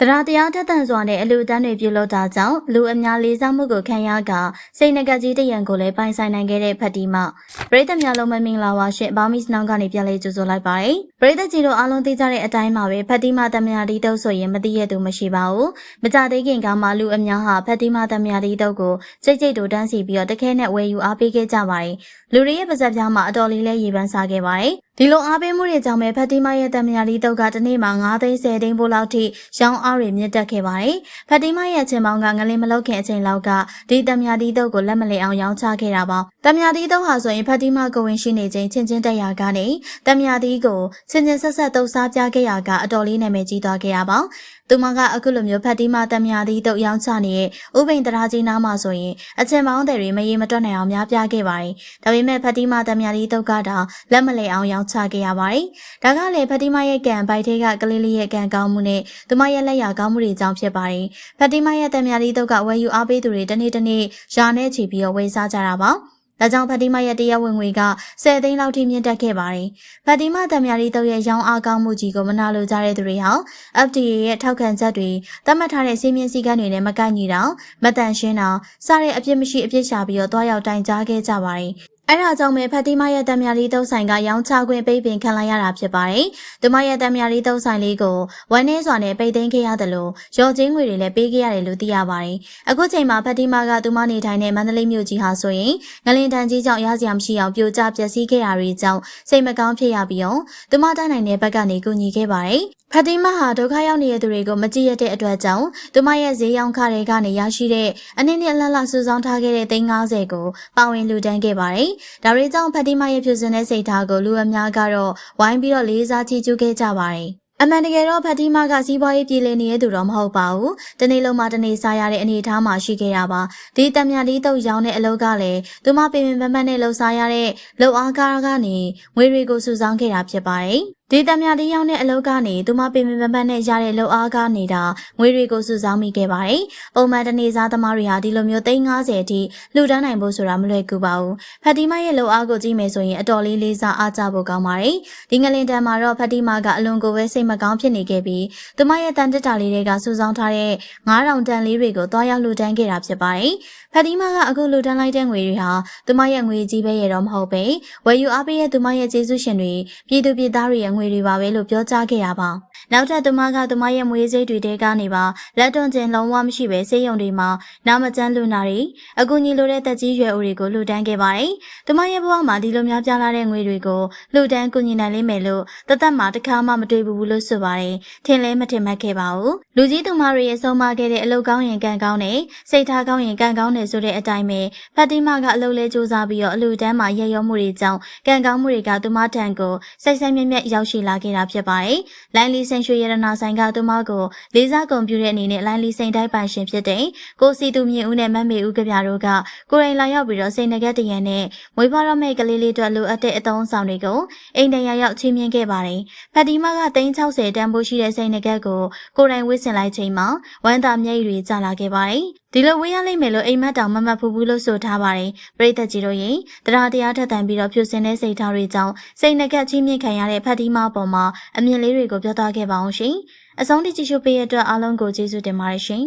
တရားတရားထက်သန်စွာနဲ့အလူအတန်းတွေပြုလုပ်တာကြောင့်လူအများလေးစားမှုကိုခံရကစိတ်နကကြီးတရံကိုလည်းပိုင်ဆိုင်နိုင်ခဲ့တဲ့ဖတ်တီမပရိသတ်များလုံးမမင်္ဂလာပါရှင်ဘာမီစနောင်းကနေပြန်လေးကြိုဆိုလိုက်ပါတယ်ပရိသတ်ကြီးတို့အားလုံးသိကြတဲ့အတိုင်းပါပဲဖတ်တီမတမယာဒီတုတ်ဆိုရင်မသိရသူမရှိပါဘူးမကြသေးခင်ကမှလူအများဟာဖတ်တီမတမယာဒီတုတ်ကိုကြိတ်ကြိတ်တို့တန်းစီပြီးတော့တခဲနဲ့ဝယ်ယူအားပေးခဲ့ကြပါတယ်လူတွေရဲ့ပါဇက်ပြားမှာအတော်လေးလဲရေပန်းစားခဲ့ပါတယ် ဒီလိုအားပေးမှုတွေကြောင့်ပဲဖတ်တီမရဲ့တမယာဒီတုတ်ကတနေ့မှာ9သိန်း10သိန်းပို့လောက်ထိရောင်းအားတွေမြင့်တက်ခဲ့ပါတယ်။ဖတ်တီမရဲ့ချင်းပေါင်းကငလင်းမလောက်ခင်အချိန်လောက်ကဒီတမယာဒီတုတ်ကိုလက်မလင်အောင်ရောင်းချခဲ့တာပါ။တမယာဒီတုတ်ဟာဆိုရင်ဖတ်တီမကိုဝင်ရှိနေခြင်းချင်းချင်းတက်ရာကနေတမယာဒီကိုချင်းချင်းဆက်ဆက်တုတ်စားပြခဲ့ရာကအတော်လေးနာမည်ကြီးသွားခဲ့တာပါ။ သူမကအခုလိုမျိုးဖတ်တီမတမယာဒီတုတ်ရောင်းချနေတဲ့ဥပိန်တရာကြီးနားမှာဆိုရင်အချင်းပေါင်းတွေမရေမတွက်နိုင်အောင်များပြခဲ့ပါတယ်။ဒါပေမဲ့ဖတ်တီမတမယာဒီတုတ်ကတော့လက်မလင်အောင်ရောင်းချခဲ့ရပါတယ်။ဒါကလည်းဖတ်တီမရဲ့ကံဘိုက်ထဲကကလေးလေးရဲ့ကံကောင်းမှုနဲ့သူမရဲ့လက်ရကောင်းမှုတွေကြောင့်ဖြစ်ပါတယ်။ဖတ်တီမရဲ့တမယာဒီတုတ်ကဝယ်ယူအားပေးသူတွေတနေ့တနေ့ယာနဲ့ချီပြီးတော့ဝယ်စားကြတာပါ။ ဒါကြောင့်ဖတ်တီမရဲ့တရားဝင်ငွေက10သိန်းလောက်ထိမြင့်တက်ခဲ့ပါတယ်။ဖတ်တီမတမယာရီတုတ်ရဲ့ရောင်းအားကောင်းမှုကြီးကိုမနာလိုကြတဲ့သူတွေဟာ FDA ရဲ့ထောက်ခံချက်တွေသတ်မှတ်ထားတဲ့စီးမြင့်စည်းကမ်းတွေနဲ့မကိုက်ညီတော့မတန်ရှင်းတော့စတဲ့အပြစ်မရှိအပြစ်ရှာပြီးတော့တွားရောက်တိုင်ကြားခဲ့ကြပါတယ်။ အဲ့ဒါကြောင့်ပဲဖတ်တီမရဲ့တမယာရီတုတ်ဆိုင်ကရောင်းချခွင့်ပိတ်ပင်ခံလိုက်ရတာဖြစ်ပါတယ်။သူမရဲ့တမယာရီတုတ်ဆိုင်လေးကိုဝမ်းနည်းစွာနဲ့ပိတ်သိမ်းခဲ့ရတယ်လို့ရော်ချင်းငွေတွေလည်းပေးခဲ့ရတယ်လို့သိရပါတယ်။အခုချိန်မှာဖတ်တီမကသူမနေထိုင်တဲ့မန္တလေးမြို့ကြီးဟာဆိုရင်ငလင်တန်ကြီးကြောင့်ရစရာမရှိအောင်ပြိုကျပျက်စီးခဲ့တာတွေကြောင့်စိတ်မကောင်းဖြစ်ရပြီးအောင်သူမတန်းနိုင်တဲ့ဘက်ကနေကူညီခဲ့ပါတယ်။ ဖတီမာဟာဒုက္ခရောက်နေတဲ့သူတွေကိုမကြည့်ရတဲ့အတွက်ကြောင့်သူမရဲ့ဈေးရောင်းခတွေကနေရရှိတဲ့အနည်းနဲ့အလှလှစုဆောင်းထားခဲ့တဲ့350ကိုပါဝင်လူတန်းခဲ့ပါတယ်။ဒါတွေကြောင့်ဖတီမာရဲ့ဖြူစင်တဲ့စိတ်ထားကိုလူအများကတော့ဝိုင်းပြီးတော့လေးစားချီးကျူးခဲ့ကြပါတယ်။အမှန်တကယ်တော့ဖတီမာကစီးပွားရေးပြည်လည်နေတဲ့သူတော့မဟုတ်ပါဘူး။တနေ့လုံးမှတနေ့စားရတဲ့အနေအထားမှာရှိခဲ့တာပါ။ဒီတံမြာလေးတုပ်ရောင်းတဲ့အလုပ်ကလည်းသူမပင်ပင်ပန်းပန်းနဲ့လှူစားရတဲ့လှူအားကားကနေငွေတွေကိုစုဆောင်းခဲ့တာဖြစ်ပါတယ်။ ဒေတာများလေးရောက်တဲ့အလုပ်ကနေသူမပင်ပင်ပန်းပန်းနဲ့ရတဲ့လှုပ်အားကားနေတာငွေတွေကိုစုဆောင်းမိခဲ့ပါတယ်။ပုံမှန်တနေ့စားသမားတွေဟာဒီလိုမျိုး350အထိလှူဒန်းနိုင်ဖို့ဆိုတာမလွယ်ကူပါဘူး။ဖတ်တီမာရဲ့လှုပ်အားကိုကြည့်မယ်ဆိုရင်အတော်လေးလေးစားအားကြဖို့ကောင်းပါတယ်။ဒီငလင်တန်မှာတော့ဖတ်တီမာကအလွန်ကိုပဲစိတ်မကောင်းဖြစ်နေခဲ့ပြီးသူမရဲ့တန်တက်တာလေးတွေကစုဆောင်းထားတဲ့9000တန်လေးတွေကိုတွားရောက်လှူဒန်းခဲ့တာဖြစ်ပါတယ်။ဖတ်တီမာကအခုလှူဒန်းလိုက်တဲ့ငွေတွေဟာသူမရဲ့ငွေကြီးပဲရတော့မဟုတ်ပဲဝယ်ယူအားပေးတဲ့သူမရဲ့ကျေးဇူးရှင်တွေပြည်သူပြည်သားတွေရဲ့ငွေတွေပါပဲလို့ပြောကြားခဲ့တာပါ။ နောက်ထပ်သူမကသူမရဲ့မွေးစိတ်တွေတဲကနေပါလက်တွန့်ခြင်းလုံးဝမရှိပဲစေယုံတွေမှာနာမကျန်းလူနာတွေအကူညီလိုတဲ့တက်ကြီးရွယ်အိုတွေကိုလှူဒန်းခဲ့ပါတယ်။သူမရဲ့ဘဝမှာဒီလိုများပြားလာတဲ့ငွေတွေကိုလှူဒန်းကူညီနိုင်လိမ့်မယ်လို့တသက်မှာတစ်ခါမှမတွေ့ဘူးလို့ဆိုပါတယ်။ထင်လဲမထင်မှတ်ခဲ့ပါဘူး။လူကြီးသူမတွေရဲ့ဆုံးမခဲ့တဲ့အလုပ်ကောင်းရင်ကံကောင်းတယ်စိတ်ထားကောင်းရင်ကံကောင်းတယ်ဆိုတဲ့အတိုင်းပဲဖတ်တီမာကအလုပ်လဲစူးစမ်းပြီးတော့အလူတန်းမှာရရောမှုတွေကြောင့်ကံကောင်းမှုတွေကသူမထံကိုစိတ်ဆိုင်မြက်မြက်ရောက်ရှိလာခဲ့တာဖြစ်ပါတယ်။လိုင်းလီစိန်ရွှေရတနာဆိုင်ကသူမကိုလေးစားကွန်ပျူတာအနေနဲ့လိုင်းလီစိန်တိုင်းပိုင်ရှင်ဖြစ်တဲ့ကိုစီသူမြင့်ဦးနဲ့မမေဦးကပြတို့ကကိုရင်လာရောက်ပြီးတော့စိန်နဂတ်တရံနဲ့မွေးဖွားတော့မဲ့ကလေးလေးတို့လိုအပ်တဲ့အသုံးဆောင်တွေကိုအိမ်တရာရောက်ချင်းမြင်ခဲ့ပါတယ်။ဖတ်တီမာက360တန်ဖိုးရှိတဲ့စိန်နဂတ်ကိုကိုရင်ဝစ်စင်လိုက်ချိန်မှာဝမ်းသာမျက်ရည်တွေကျလာခဲ့ပါတယ်။ဒီလိုဝေးရလိမ့်မယ်လို့အိမ်မက်တောင်မမတ်ဖူးဘူးလို့ဆိုထားပါတယ်ပရိသတ်ကြီးတို့ရင်တရားတရားထက်သန်ပြီးတော့ဖြူစင်တဲ့စိတ်ထားတွေကြောင့်စိတ်နှကက်ချင်းမြင့်ခံရတဲ့ဖတ်တီမာပေါ်မှာအမြင်လေးတွေကိုပြောသားခဲ့ပါအောင်ရှင်အဆုံးထိကြည့်ရှုပေးရတဲ့အတွက်အားလုံးကိုကျေးဇူးတင်ပါတယ်ရှင်